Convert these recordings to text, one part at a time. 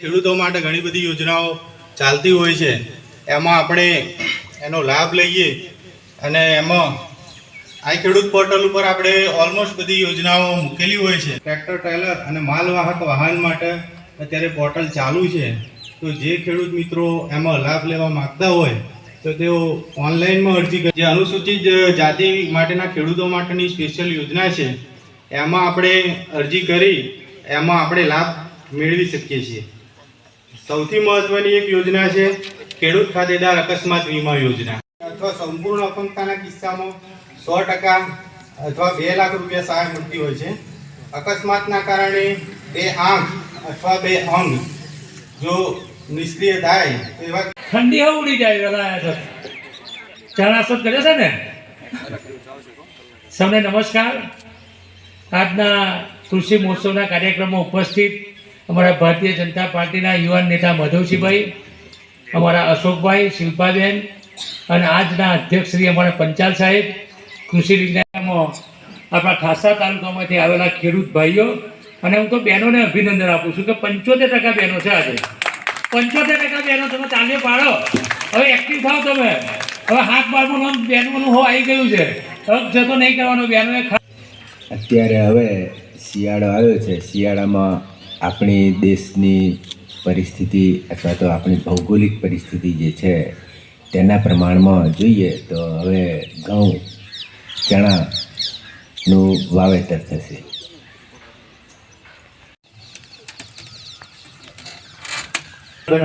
ખેડૂતો માટે ઘણી બધી યોજનાઓ ચાલતી હોય છે. એમાં આપણે એનો લાભ લઈએ અને એમાં આ ખેડૂત પોર્ટલ ઉપર આપણે ઓલમોસ્ટ બધી યોજનાઓ મૂકેલી હોય છે. ટ્રેક્ટર, ટ્રેલર અને માલવાહક વાહન માટે અત્યારે પોર્ટલ ચાલુ છે. તો જે ખેડૂત મિત્રો એમાં લાભ લેવા માગતા હોય, તો તેઓ ઓનલાઈનમાં અરજી કરી જે અનુસૂચિત જાતિ માટેના ખેડૂતો માટેની સ્પેશિયલ યોજના છે, એમાં આપણે અરજી કરી, એમાં આપણે લાભ મેળવી શકીએ છીએ. સૌથી મહત્વની એક યોજના છે ખેડૂત ખાતેદાર અકસ્માત વીમા યોજના. અથવા સંપૂર્ણ અપંગતાના કિસ્સામાં સો ટકા અથવા બે લાખ રૂપિયા સહાય મળતી હોય છે. અકસ્માતના કારણે બે આંખ અથવા બે અંગ જો નિષ્ક્રિય થાય તો એવા ઠંડી હવે ઉડી જાય વેલા આયા છે ચા નાસ્તો કર્યો છે ને? સૌને નમસ્કાર. આજના કૃષિ મહોત્સવના કાર્યક્રમમાં ઉપસ્થિત અમારા ભારતીય જનતા પાર્ટીના યુવાન નેતા માધવસિંહભાઈ અમારા અશોકભાઈ, શિલ્પાબેન અને આજના અધ્યક્ષ શ્રી અમારા પંચાલ સાહેબ. કૃષિ વિજ્ઞાનમાં આપણા ખાસા તાલુકામાંથી આવેલા ખેડૂત ભાઈઓ અને હું તો બહેનોને અભિનંદન આપું છું કે પંચોતેર ટકા બહેનો છે આજે. પંચોતેર ટકા બહેનો તમે તાલીઓ પાડો. હવે એક્ટિવ થાવ તમે. હવે હાથ બારનું નામ બહેનોનું હો આવી ગયું છે. હક જતો નહીં કરવાનો, બહેનોએ અત્યારે હવે શિયાળો આવ્યો છે. શિયાળામાં આપણી દેશની પરિસ્થિતિ અથવા તો આપણી ભૌગોલિક પરિસ્થિતિ જે છે, તેના પ્રમાણમાં જોઈએ તો હવે ઘઉં, ચણાનું વાવેતર થશે.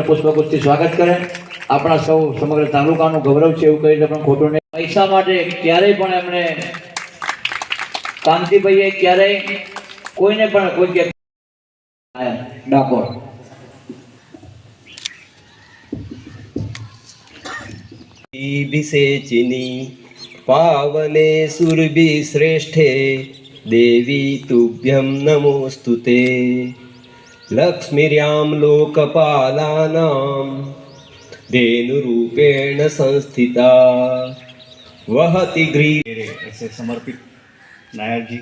પુષ્પગુચ્છથી સ્વાગત કરે. આપણા સૌ સમગ્ર તાલુકાનું ગૌરવ છે એવું કહીને પણ ખોટું નહીં. પૈસા માટે ક્યારેય પણ એમણે કાંતિભાઈએ ક્યારેય કોઈને પણ કોઈ ડાકોર વિશેચિની પાવને સુરભી શ્રેષ્ઠે દેવી તુભ્યમ નમોસ્તુ તે લક્ષ્મીર્યામ લોકપાલાનામ રેણુરૂપેણ સંસ્થિતા વહતિ ગ્રી સમર્પિત નાયરજી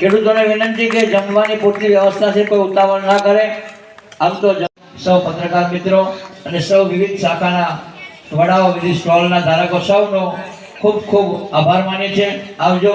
ખેડૂતોને વિનંતી કે જમવાની પૂરતી વ્યવસ્થા છે કોઈ ઉતાવળ ના કરે. આમ તો સૌ પત્રકાર મિત્રો અને સૌ વિવિધ શાખાના વડાઓ વિવિધ સ્ટોલના ધારકો સૌનો ખૂબ ખૂબ આભાર માનીએ છીએ. આવજો.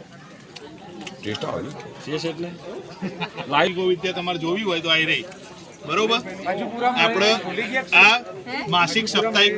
કમલેશભાઈ લાઈવ ગોવિંદ્ય તમારે જોવી હોય તો આવી રહી. બરોબર? આપણે આ માસિક સાપ્તાહિક